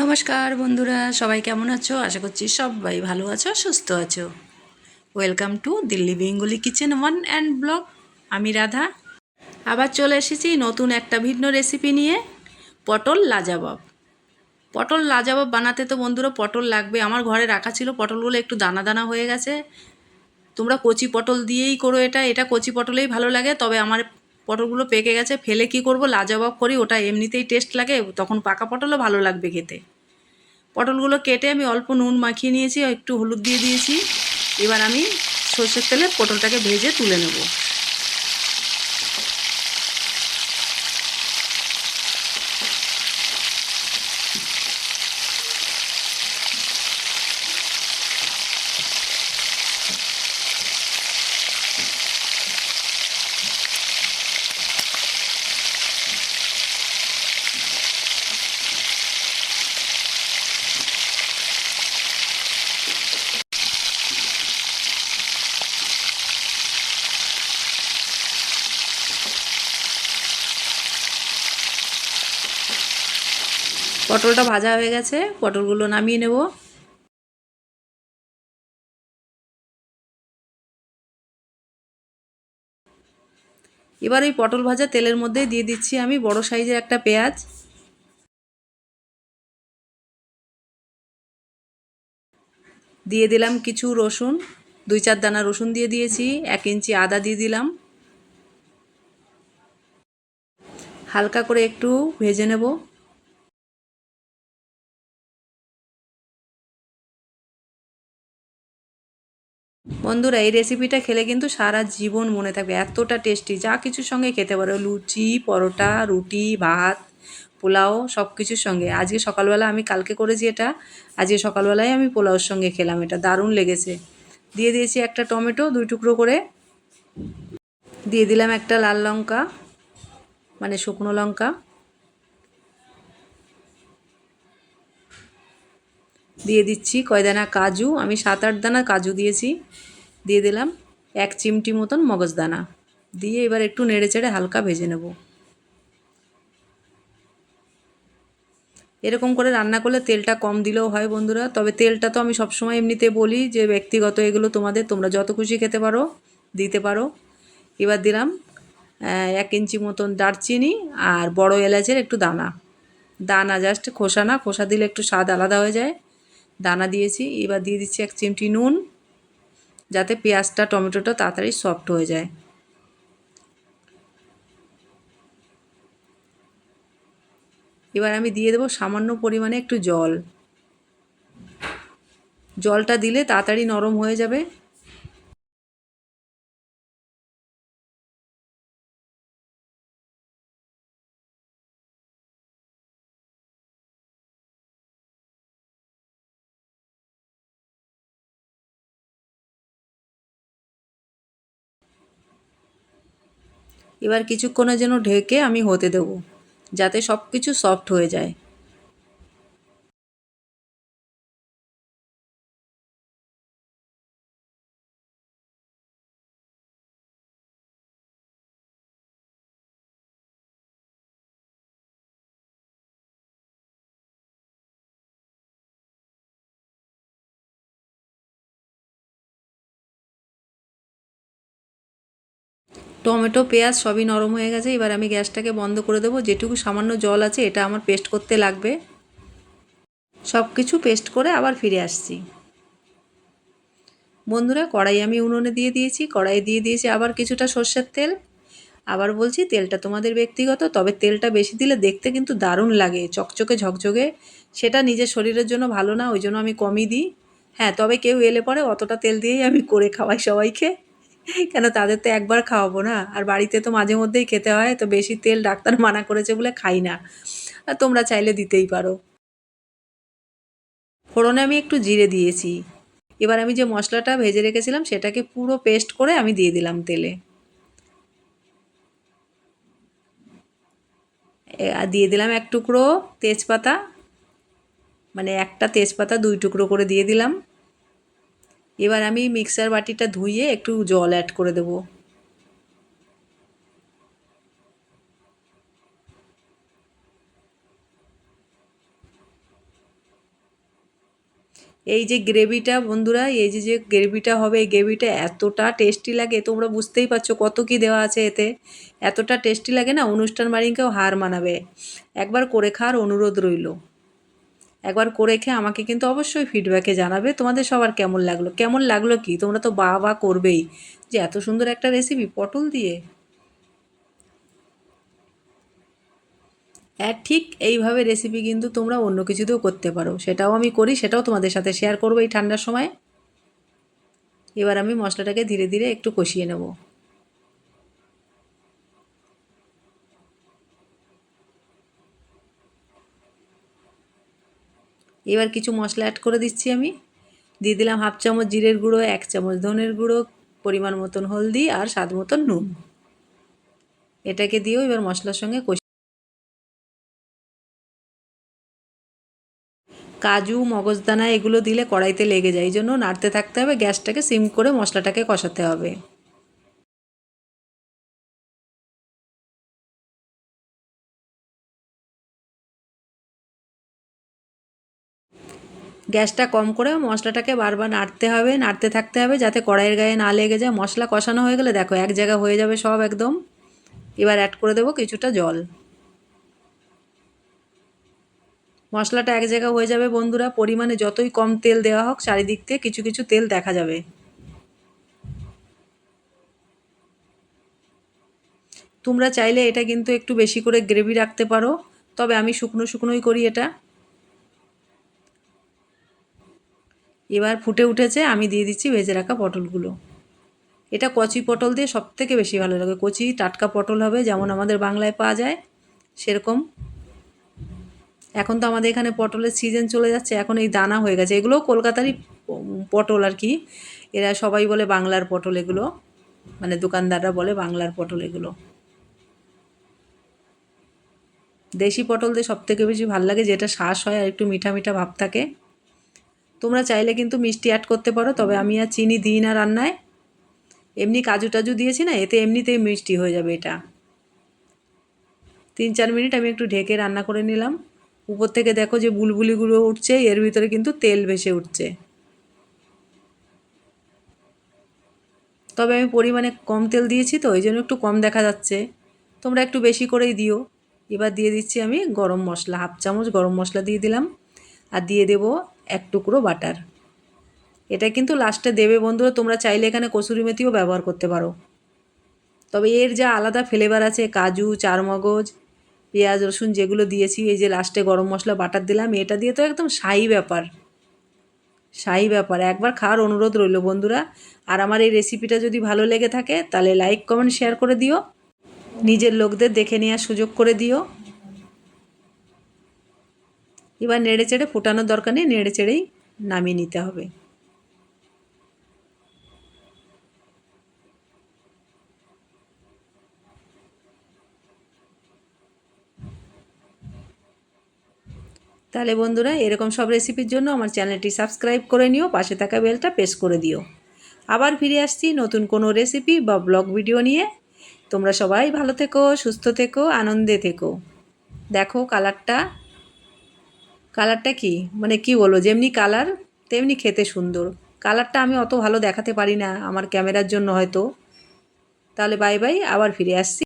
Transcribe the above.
নমস্কার বন্ধুরা, সবাই কেমন আছো? আশা করছি সবাই ভালো আছো, সুস্থ আছো। Welcome to Delhi Bengali kitchen one and blog আমি রাধা। আবার চলে এসেছি নতুন একটা ভিন্ন রেসিপি নিয়ে, পটল লাজাবাব। পটল লাজাবাব বানাতে তো বন্ধুরা পটল লাগবে। আমার ঘরে রাখা ছিল পটলগুলো, একটু দানা দানা হয়ে গেছে। তোমরা কচি পটল দিয়েই করো এটা। এটা কচি পটলেই ভালো লাগে, তবে আমার পটলগুলো পেকে গেছে, ফেলে কি করব? লাজবাব করি, ওটা এমনিতেই টেস্ট লাগে, তখন পাকা পটলও ভালো লাগবে খেতে। পটলগুলো কেটে আমি অল্প নুন মাখিয়ে নিয়েছি, একটু হলুদ দিয়ে দিয়েছি। এবার আমি সর্ষের তেলে পটলটাকে ভেজে তুলে নেব। পটলটা ভাজা হয়ে গেছে, পটলগুলো নামিয়ে নেব। এবার এই পটল ভাজা তেলের মধ্যে দিয়ে দিচ্ছি আমি বড় সাইজের একটা পেঁয়াজ। দিয়ে দিলাম কিছু রসুন, দুই চার দানা রসুন দিয়ে দিয়েছি, এক ইঞ্চি আদা দিয়ে দিলাম। হালকা করে একটু ভেজে নেব। বন্ধুরা, এই রেসিপিটা খেলে কিন্তু সারা জীবন মনে থাকবে, এতটা টেস্টি যা কিছুর সঙ্গে খেতে পারো, লুচি, পরোটা, রুটি, ভাত, পোলাও সব কিছুর সঙ্গে। আজকে সকালবেলা আমি কালকে করেছি এটা, আজকে সকালবেলায় আমি পোলাওর সঙ্গে খেলাম এটা, দারুণ লেগেছে। দিয়ে দিয়েছি একটা টমেটো, দুই টুকরো করে। দিয়ে দিলাম একটা লাল লঙ্কা মানে শুকনো লঙ্কা। দিয়ে দিচ্ছি কয় দানা কাজু, আমি সাত আট দানা কাজু দিয়েছি। দিয়ে দিলাম এক চিমটি মতন মগজদানা। দিয়ে এবার একটু নেড়ে চেড়ে হালকা ভেজে নেব। এরকম করে রান্না করলে তেলটা কম দিলেও হয় বন্ধুরা। তবে তেলটা তো আমি সবসময় এমনিতে বলি যে ব্যক্তিগত এগুলো তোমাদের, তোমরা যত খুশি খেতে পারো, দিতে পারো। এবার দিলাম এক ইঞ্চি মতন দারচিনি আর বড় এলাচের একটু দানা। দানা জাস্ট খোসা না, খোসা দিলে একটু স্বাদ আলাদা হয়ে যায়। দানা দিয়েছি, এবার দিয়ে দিচ্ছি এক চিমটি নুন। যাতে পেঁয়াজটা, টমেটোটা তাড়াতাড়ি সফট হয়ে যায়। এবার আমি দিয়ে দেবো সামান্য পরিমাণে একটু জল। জলটা দিলে তাড়াতাড়ি নরম হয়ে যাবে। এবার কিছুক্ষণের জন্য ঢেকে আমি হতে দেবো যাতে সব কিছু সফট হয়ে যায়। টমেটো, পেঁয়াজ সবই নরম হয়ে গেছে, এবার আমি গ্যাসটাকে বন্ধ করে দেবো। যেটুকু সামান্য জল আছে, এটা আমার পেস্ট করতে লাগবে। সব কিছু পেস্ট করে আবার ফিরে আসছি। বন্ধুরা, কড়াই আমি উনুনে দিয়ে দিয়েছি। কড়াই দিয়ে দিয়েছি আবার কিছুটা সর্ষের তেল। আবার বলছি, তেলটা তোমাদের ব্যক্তিগত, তবে তেলটা বেশি দিলে দেখতে কিন্তু দারুণ লাগে, চকচকে ঝকঝকে। সেটা নিজের শরীরের জন্য ভালো না, ওই জন্য আমি কমই দিই। হ্যাঁ তবে কেউ এলে পরে অতটা তেল দিয়েই আমি করে খাওয়াই সবাইকে। কেন তাদের তো একবার খাওয়াবো না? আর বাড়িতে তো মাঝে মধ্যেই খেতে হয়, তো বেশি তেল ডাক্তার মানা করেছে বলে খাই না। আর তোমরা চাইলে দিতেই পারো। ফোড়নে আমি একটু জিরে দিয়েছি। এবার আমি যে মশলাটা ভেজে রেখেছিলাম, সেটাকে পুরো পেস্ট করে আমি দিয়ে দিলাম তেলে। আর দিয়ে দিলাম এক টুকরো তেজপাতা। মানে একটা তেজপাতা দুই টুকরো করে দিয়ে দিলাম। এবার আমি মিক্সার বাটিটা ধুয়ে একটু জল অ্যাড করে দেবো। এই যে গ্রেভিটা বন্ধুরা, এই যে যে গ্রেভিটা হবে, এই গ্রেভিটা এতটা টেস্টি লাগে, তোমরা বুঝতেই পারছ কত কি দেওয়া আছে এতে। এতটা টেস্টি লাগে না, অনুষ্ঠান বাড়িকেও হার মানাবে। একবার করে খাওয়ার অনুরোধ রইল। একবার করে খেয়ে আমাকে কিন্তু অবশ্যই ফিডব্যাকে জানাবে, তোমাদের সবার কেমন লাগল? কেমন লাগল কি? তোমরা তো বা বা করবেই। যে এত সুন্দর একটা রেসিপি পটল দিয়ে। হ্যাঁ ঠিক এইভাবে রেসিপি কিন্তু তোমরা অন্য কিছুতেও করতে পারো। সেটাও আমি করি, সেটাও তোমাদের সাথে শেয়ার করব এই ঠান্ডার সময়। এবার আমি মশলাটাকে ধীরে ধীরে একটু কষিয়ে নেব। এবার কিছু মশলা অ্যাড করে দিচ্ছি আমি। দিয়ে দিলাম হাফ চামচ জিরের গুঁড়ো, এক চামচ ধনের গুঁড়ো, পরিমাণ মতন হলদি আর স্বাদ মতন নুন। এটাকে দিয়েও এবার মশলার সঙ্গে কষি কাজু, মগজদানা এগুলো দিলে কড়াইতে লেগে যায়। এই জন্য নাড়তে থাকতে হবে, গ্যাসটাকে সিম করে মশলাটাকে কষাতে হবে। গ্যাসটা কম করে মশলাটাকে বারবার নাড়তে হবে, নাড়তে থাকতে হবে যাতে কড়াইয়ের গায়ে না লেগে যায়। মশলা কষানো হয়ে গেলে দেখো এক জায়গা হয়ে যাবে সব একদম। এবার অ্যাড করে দেবো কিছুটা জল। মশলাটা এক জায়গা হয়ে যাবে বন্ধুরা। পরিমাণে যতই কম তেল দেওয়া হোক, চারিদিক থেকে কিছু কিছু তেল দেখা যাবে। তোমরা চাইলে এটা কিন্তু একটু বেশি করে গ্রেভি রাখতে পারো, তবে আমি শুকনো শুকনোই করি এটা। এবার ফুটে উঠেছে, আমি দিয়ে দিচ্ছি ভেজে রাখা পটলগুলো। এটা কচি পটল দিয়ে সব থেকে বেশি ভালো লাগে। কচি টাটকা পটল হবে, যেমন আমাদের বাংলায় পাওয়া যায়, সেরকম। এখন তো আমাদের এখানে পটলের সিজন চলে যাচ্ছে, এখন এই দানা হয়ে গেছে। এগুলো কলকাতারই পটল আর কি। এরা সবাই বলে বাংলার পটল এগুলো। মানে দোকানদাররা বলে বাংলার পটল এগুলো। দেশি পটল দিয়ে সবথেকে বেশি ভালো লাগে, যেটা শ্বাস হয় আর একটু মিঠা মিঠা ভাব থাকে। তোমরা চাইলে কিন্তু মিষ্টি অ্যাড করতে পারো, তবে আমি আর চিনি দিই না রান্নায়। এমনি কাজু টাজু দিয়েছি না, এতে এমনিতেই মিষ্টি হয়ে যাবে এটা। তিন চার মিনিট আমি একটু ঢেকে রান্না করে নিলাম। উপর থেকে দেখো যে বুলবুলিগুলো উঠছে, এর ভিতরে কিন্তু তেল ভেসে উঠছে। তবে আমি পরিমাণে কম তেল দিয়েছি তো, ওই জন্য একটু কম দেখা যাচ্ছে। তোমরা একটু বেশি করেই দিও। এবার দিয়ে দিচ্ছি আমি গরম মশলা, হাফ চামচ গরম মশলা দিয়ে দিলাম। আর দিয়ে দেবো এক টুকরো বাটার। এটা কিন্তু লাস্টে দেবে বন্ধুরা, তোমরা চাইলে এখানে কসুরি মেথিও ব্যবহার করতে পারো। তবে এর যা আলাদা ফ্লেভার আছে, কাজু, চারমগজ, পেঁয়াজ, রসুন যেগুলো দিয়েছি, এই যে লাস্টে গরম মশলা, বাটার দিলাম, এটা দিয়ে তো একদম শাহি ব্যাপার। শাহি ব্যাপার। একবার খাওয়ার অনুরোধ রইল বন্ধুরা। আর আমার এই রেসিপিটা যদি ভালো লেগে থাকে, তাহলে লাইক কমেন্ট শেয়ার করে দিও। নিজের লোকদের দেখে নেওয়ার সুযোগ করে দিও। এবার নেড়ে চেড়ে ফোটানোর দরকার নেই, নেড়ে চেড়েই নামিয়ে নিতে হবে। তাহলে বন্ধুরা, এরকম সব রেসিপির জন্য আমার চ্যানেলটি সাবস্ক্রাইব করে নিও, পাশে থাকা বেলটা প্রেস করে দিও। আবার ফিরে আসছি নতুন কোনো রেসিপি বা ব্লগ ভিডিও নিয়ে। তোমরা সবাই ভালো থেকো, সুস্থ থেকো, আনন্দে থেকো। দেখো কালারটা কালারটা কি? মানে কি বলব, যেমনি কালার তেমনি খেতে সুন্দর। কালারটা আমি অত ভালো দেখাতে পারি না আমার ক্যামেরার জন্য হয়তো। তাহলে বাই বাই আবার ফিরে আসছি।